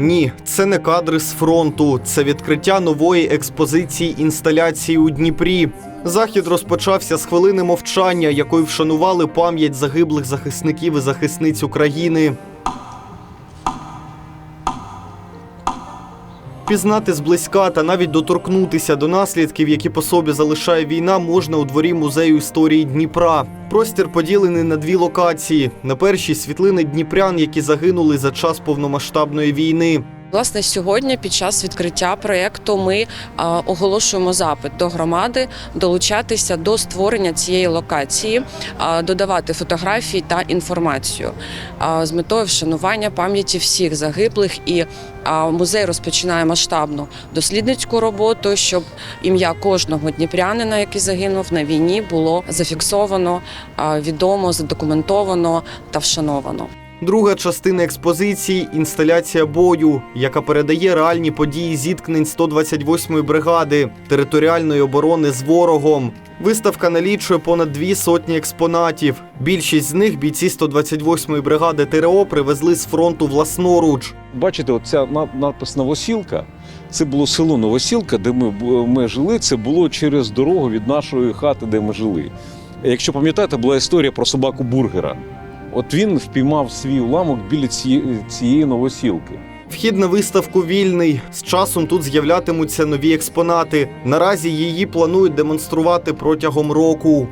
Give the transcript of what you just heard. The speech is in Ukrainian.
Ні, це не кадри з фронту, це відкриття нової експозиції інсталяції у Дніпрі. Захід розпочався з хвилини мовчання, якою вшанували пам'ять загиблих захисників і захисниць України. Пізнати зблизька та навіть доторкнутися до наслідків, які по собі залишає війна, можна у дворі музею історії Дніпра. Простір поділений на дві локації. На першій світлини дніпрян, які загинули за час повномасштабної війни. Власне, сьогодні під час відкриття проєкту ми оголошуємо запит до громади долучатися до створення цієї локації, додавати фотографії та інформацію з метою вшанування пам'яті всіх загиблих. І музей розпочинає масштабну дослідницьку роботу, щоб ім'я кожного дніпрянина, який загинув на війні, було зафіксовано, відомо, задокументовано та вшановано. Друга частина експозиції інсталяція бою, яка передає реальні події зіткнень 128-ї бригади територіальної оборони з ворогом. Виставка налічує понад дві сотні експонатів. Більшість з них бійці 128-ї бригади ТРО привезли з фронту власноруч. Бачите, оця на- надпис Новосілка. Це було село Новосілка, де ми, ми жили. Це було через дорогу від нашої хати, де ми жили. Якщо пам'ятаєте, була історія про собаку бургера. От він впіймав свій уламок біля цієї, новосілки. Вхід на виставку вільний. З часом тут з'являтимуться нові експонати. Наразі її планують демонструвати протягом року.